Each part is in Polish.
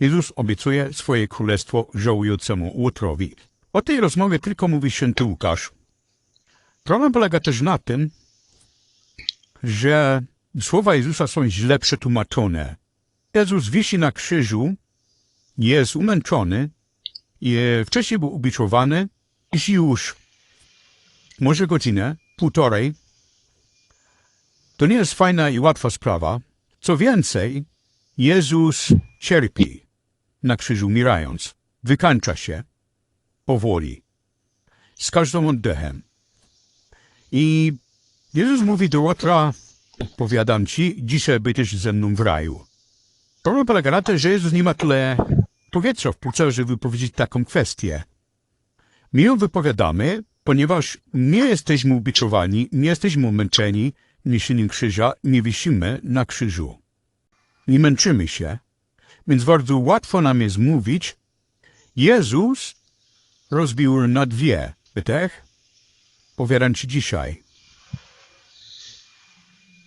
Jezus obiecuje swoje królestwo żałującemu łotrowi. O tej rozmowie tylko mówi święty Łukasz. Problem polega też na tym, że słowa Jezusa są źle przetłumaczone. Jezus wisi na krzyżu, jest umęczony, wcześniej był ubiczowany i już może godzinę, półtorej. To nie jest fajna i łatwa sprawa. Co więcej, Jezus cierpi na krzyżu, umierając. Wykańcza się powoli, z każdym oddechem. I Jezus mówi do Łotra, powiadam ci, dzisiaj będziesz ze mną w raju. Problem polega na tym, że Jezus nie ma tyle powietrza w płucach, żeby wypowiedzieć taką kwestię. My ją wypowiadamy, ponieważ nie jesteśmy ubiczowani, nie jesteśmy umęczeni niesieniem krzyża, nie wisimy na krzyżu. Nie męczymy się, więc bardzo łatwo nam jest mówić, Jezus rozbił na dwie, tak? Powiadam ci dzisiaj.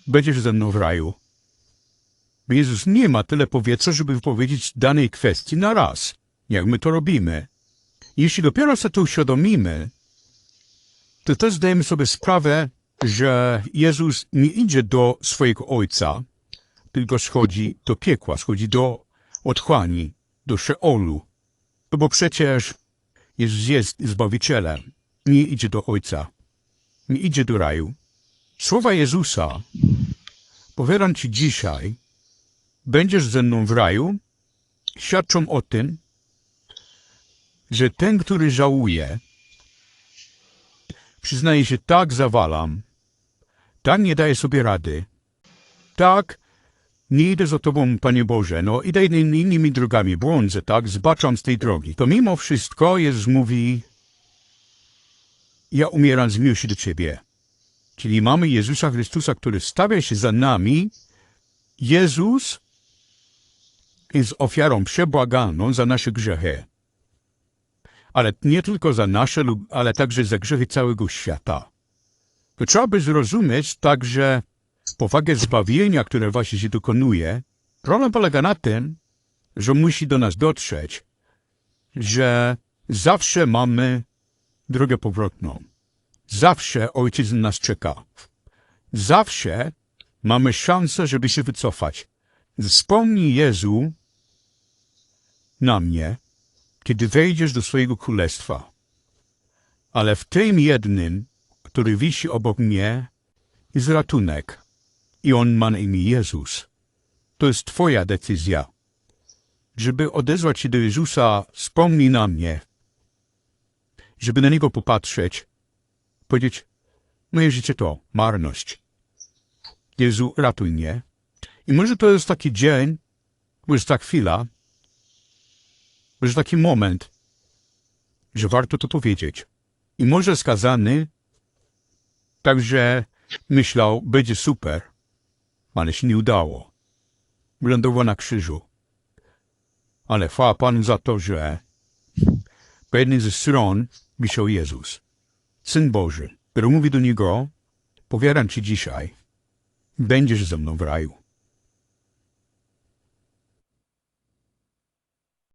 Będziesz ze mną w raju. Jezus nie ma tyle powietrza, żeby wypowiedzieć danej kwestii na raz, jak my to robimy. Jeśli dopiero sobie to uświadomimy, to też zdajemy sobie sprawę, że Jezus nie idzie do swojego Ojca, tylko schodzi do piekła, schodzi do otchłani, do Szeolu. No bo przecież Jezus jest Zbawicielem, nie idzie do Ojca, nie idzie do raju. Słowa Jezusa, powiadam Ci dzisiaj, będziesz ze mną w raju, świadczą o tym, że ten, który żałuje, przyznaje się, tak zawalam, tak nie daję sobie rady, tak nie idę za Tobą, Panie Boże, no idę innymi, drogami, błądzę, tak, zbaczam z tej drogi. To mimo wszystko Jezus mówi, ja umieram z miłości do Ciebie. Czyli mamy Jezusa Chrystusa, który stawia się za nami. Jezus jest ofiarą przebłagalną za nasze grzechy. Ale nie tylko za nasze, ale także za grzechy całego świata. To trzeba by zrozumieć także powagę zbawienia, które właśnie się dokonuje. Problem polega na tym, że musi do nas dotrzeć, że zawsze mamy drogę powrotną. Zawsze Ojciec na nas czeka. Zawsze mamy szansę, żeby się wycofać. Wspomnij Jezu na mnie, kiedy wejdziesz do swojego królestwa. Ale w tym jednym, który wisi obok mnie, jest ratunek. I on ma na imię Jezus. To jest Twoja decyzja. Żeby odezwać się do Jezusa, wspomnij na mnie. Żeby na Niego popatrzeć, powiedzieć, moje życie to marność. Jezu, ratuj mnie. I może to jest taki dzień, może ta chwila, może taki moment, że warto to powiedzieć. I może skazany także myślał, będzie super, ale się nie udało. Wylądował na krzyżu. Ale chwała Panu za to, że po jednej ze stron wisiał Jezus, Syn Boży, który mówi do Niego, powiadam Ci dzisiaj, będziesz ze mną w raju.